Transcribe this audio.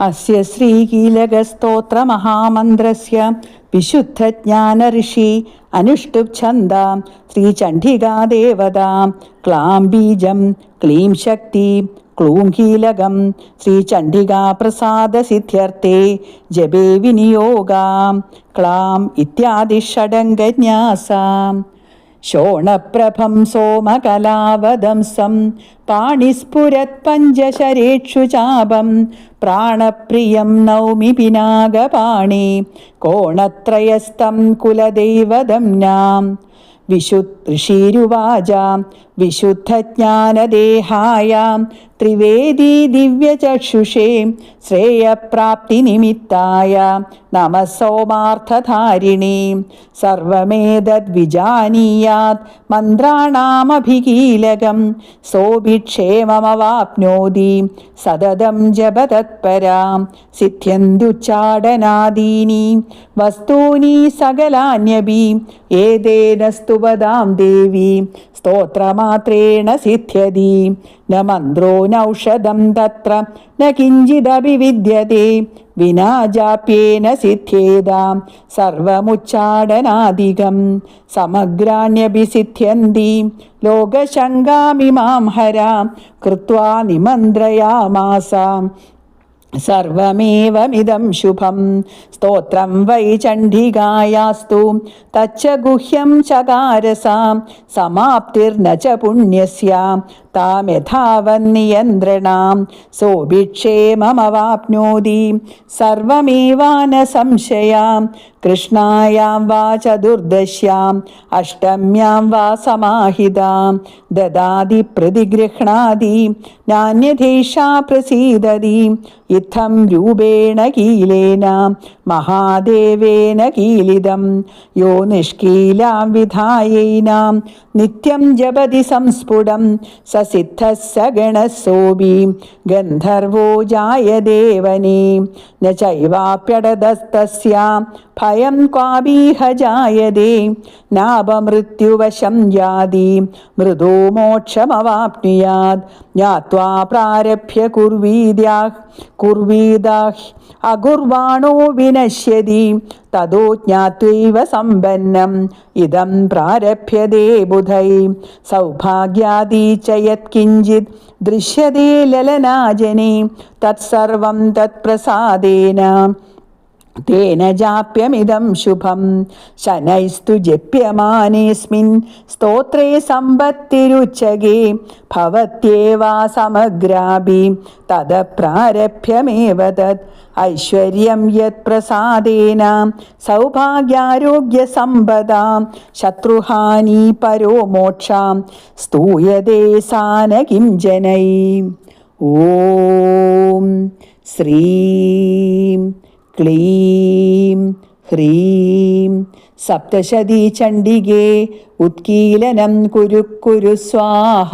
അസ്യ ശ്രീകീലകസ്തോത്രമഹാമന്ത്രസ്യ. വിശുദ്ധജ്ഞാനഋഷി അനുഷ്ടുപ് ഛന്ദ ശ്രീചണ്ഡികാദേവത. ക്ലാം ബീജം ക്ലീം ശക്തി ക്ലൂം കീലകം ശ്രീചണ്ഡികാപ്രസാദസിദ്ധ്യർത്ഥേ. ജപേ വിനിയോഗാം. ക്ലാം ഇത്യാദി ഷഡംഗന്യാസാം ശോണപ്രഭം സോമകലാവദംസം പാണിസ്ഫുരത് പഞ്ചശരേക്ഷു ചാപം പ്രാണപ്രിയം നൗമി പിനാകപാണി കോണത്രയസ്തം കുലദൈവദംനാം വിശുദ്ധൃഷീരുവാച വിശുദ്ധജ്ഞാനദേഹായ ത്രിവേദീ ദിവ്യചക്ഷുഷേ ശ്രേയപ്രാപ്തിനിമിത്തായ നമ സോമാർത്ഥധാരിണി സർവമേതദ്വിജാനീയാത് മന്ത്രാണാമഭികീലകം സോഭിക്ഷേമമവാപ്നോതി സതതം ജപതത്പരാം സിദ്ധ്യന്തുച്ചാടനാദീനി വസ്തൂനി സകലാന്യപി ഏതേന സ്തുവതാം ദേവി സ്തോത്രമാത്രേണ സിദ്ധ്യതി ന മന്ത്രോ നൗഷധം തത്ര ന കിഞ്ചിദപി വിദ്യത്തെ വിനാ ജാപ്യേന സിദ്ധ്യേതാം സർവമുച്ചാടനാദികം സമഗ്രാണ്യപി സിദ്ധ്യന്തി ലോകശങ്കാമിമാം ഹരാം കൃത്വാ നിമന്ത്രയാമാസാം. സർവമേവമിദം ശുഭം സ്തോത്രം വൈ ചണ്ഡികായാസ്തു തച്ച ഗുഹ്യം ചകാരസാം സമാപ്തിർന ച പുണ്യസ്യാം. താം तां यथावन्नियन्त्रणं सोऽभिक्षेममवाप्नोति सर्वमेवानसंशयां कृष्णायां वा चतुर्दश्याम्। अष्टम्यां वा समाहितां ददाति प्रतिगृह्णाति। नान्यथेषा प्रसीदति। इत्थं रूपेण कीलेन। മഹാദേവേന കീലിതം. യോ നിഷ്കീലാം വിധായൈനാം. നിത്യം ജപതി സംസ്ഫുടം. സസിദ്ധ സഗണസോപി ഗന്ധർവോ ജായദേവനീ. ന ചൈവാപ്യടതസ്തസ്യാം ഭയം ക്വാബീഹ ജായതേ നാപമൃത്യുവശം ജാതി മൃദോ മോക്ഷമവാപ്നുയാത്. ജ്ഞാത്വാ പ്രാരഭ്യ കുർവീദ്യാഹ്. കുർവീദാഹ്. അകുർവാണോ വിനശ്യതി തതോ ജ്ഞാത്വൈവ സമ്പന്നം. ഇതം പ്രാരഭ്യതേ ബുധൈ. സൗഭാഗ്യാദി ച യത്കിഞ്ചിത് ദൃശ്യതേ ലലനാജനെ. തത്സർവം തത്പ്രസാദേന. തേന ജാപ്യമിതം ശുഭം ശനൈസ്തു ജപ്യമാനേസ്മിൻ സ്തോത്രേ സമ്പത്തിരുച്ചകേ ഭവത്യേവാ സമഗ്രാഭി തത് പ്രാരഭ്യമേവ തത് ഐശ്വര്യം യത് പ്രസാദേന സൗഭാഗ്യാരോഗ്യസമ്പദാം ശത്രുഹാനി പരോ മോക്ഷാം സ്തൂയതേ സാനകിം ജനൈ ഓം ശ്രീം ക്ലീം ഹ്രീം സപ്തശതി ചണ്ഡികേ ഉത്കീലനം കുരു കുരു സ്വാഹ.